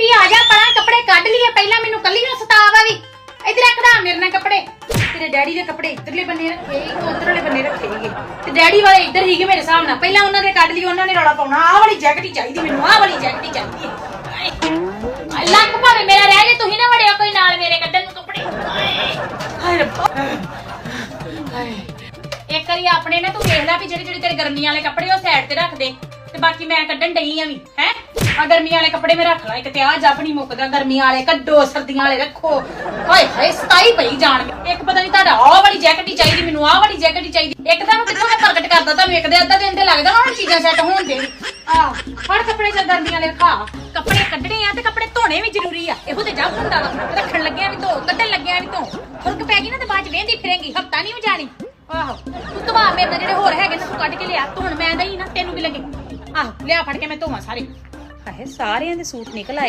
ਵੀ ਆ ਜਾ, ਪਰਾਂ ਕੱਪੜੇ ਕੱਢ ਲਈਏ, ਪਹਿਲਾਂ ਮੈਨੂੰ ਕੱਲੀ ਨੂੰ ਸਤਾਵਾ ਵੀ। ਇਧਰ ਕਢਾ ਮੇਰੇ ਨਾਲ ਕੱਪੜੇ। ਤੇਰੇ ਡੈਡੀ ਦੇ ਕੱਪੜੇ ਇਧਰਲੇ ਬੰਨੇ ਰੱਖੇ ਇੱਕ ਉਧਰਲੇ ਬੰਨੇ ਰੱਖੇ ਸੀਗੇ। ਤੇ ਡੈਡੀ ਵਾਲੇ ਇੱਧਰ ਹੀਗੇ ਮੇਰੇ ਹਿਸਾਬ ਨਾਲ। ਪਹਿਲਾਂ ਉਹਨਾਂ ਦੇ ਕੱਢ ਲਈ, ਉਹਨਾਂ ਨੇ ਰੌਲਾ ਪਾਉਣਾ। ਆਹ ਵਾਲੀ ਜੈਕਟ ਹੀ ਚਾਹੀਦੀ ਮੈਨੂੰ, ਆਹ ਵਾਲੀ ਜੈਕਟ ਹੀ ਚਾਹੀਦੀ ਹੈ। ਲੱਕ ਭਾਵੇਂ ਮੇਰਾ ਰਹਿ ਜੇ, ਤੁਸੀਂ ਨਾ ਵੜਿਆ ਕੋਈ ਨਾਲ ਮੇਰੇ ਕੱਢਣ ਨੂੰ ਕੱਪੜੇ। ਹਾਏ ਰੱਬਾ। ਹਾਏ। ਇੱਕ ਵਾਰੀ ਆਪਣੇ ਨਾ ਤੂੰ ਵੇਖ ਲੈ ਵੀ ਜਿਹੜੇ ਜਿਹੜੇ ਤੇਰੇ ਗਰਮੀ ਵਾਲੇ ਕੱਪੜੇ ਉਹ ਸਾਈਡ ਤੇ ਰੱਖ ਦੇ। ਤੇ ਬਾਕੀ ਮੈਂ ਕੱਢਣ ਡਈ ਆ ਵੀ। ਆ ਗਰਮੀ ਵਾਲੇ ਕੱਪੜੇ ਮੈਂ ਰੱਖ ਲਾ, ਇੱਕ ਤੇ ਆ ਜੱਬ ਨਹੀਂ ਮੁੱਕਦਾ, ਗਰਮੀ ਵਾਲੇ ਕੱਢੋ, ਸਰਦੀਆਂ ਵਾਲੇ ਰੱਖੋ। ਹਾਏ ਹਾਏ, ਸਤਾਈ ਪਈ ਜਾਣ ਇੱਕ ਪਤਾ ਨਹੀਂ ਤੁਹਾਡਾ ਆਹ ਵਾਲੀ ਜੈਕਟ ਹੀ ਚਾਹੀਦੀ, ਮੈਨੂੰ ਆਹ ਵਾਲੀ ਜੈਕਟ ਹੀ ਚਾਹੀਦੀ। ਇੱਕ ਤਾਂ ਮੈਂ ਕਿੱਥੋਂ ਮੈਂ ਪ੍ਰਗਟ ਕਰਦਾ ਤੁਹਾਨੂੰ, ਇੱਕ ਦੇ ਅੱਧਾ ਦਿਨ ਤੇ ਲੱਗਦਾ ਹੁਣ ਚੀਜ਼ਾਂ ਸੈੱਟ ਹੋਣ ਦੇ। ਆ, ਫੜ ਕੱਪੜੇ ਚ ਗਰਮੀਆਂ ਵਾਲੇ ਰਖਾ ਕੱਪੜੇ ਕੱਢਣੇ ਆ ਤੇ ਕੱਪੜੇ ਧੋਣੇ ਵੀ ਜ਼ਰੂਰੀ ਆ। ਇਹੋ ਤੇ ਜੱਬ ਹੁੰਦਾ ਵਾ। ਰੱਖਣ ਲੱਗਿਆ ਵੀ ਧੋ, ਕੱਢਣ ਲੱਗਿਆ ਵੀ ਧੋ। ਫੁਰਕ ਪੈ ਗਈ ਨਾ ਤੇ ਬਾਅਦ ਚ ਵੇਂਦੀ ਫਿਰੇਂਗੀ, ਹਫਤਾ ਨਹੀਂ ਜਾਣੀ ਆਹੋ ਤੂੰ ਧਵਾ ਮੇਰੇ ਨਾਲ ਜਿਹੜੇ ਹੋਰ ਹੈਗੇ ਨੇ ਤੂੰ ਕੱਢ ਕੇ ਲਿਆ। ਧੋਣ ਮੈਂ ਦਈ ਨਾ, ਤੈਨੂੰ ਵੀ ਲੱਗੇ। ਆਹੋ, ਲਿਆ ਫੜ ਕੇ ਮੈਂ ਧੋਵਾਂ ਸਾਰੇ। ਹਾਏ ਸਾਰਿਆਂ ਦੇ ਸੂਟ ਨਿਕਲ ਆਏ।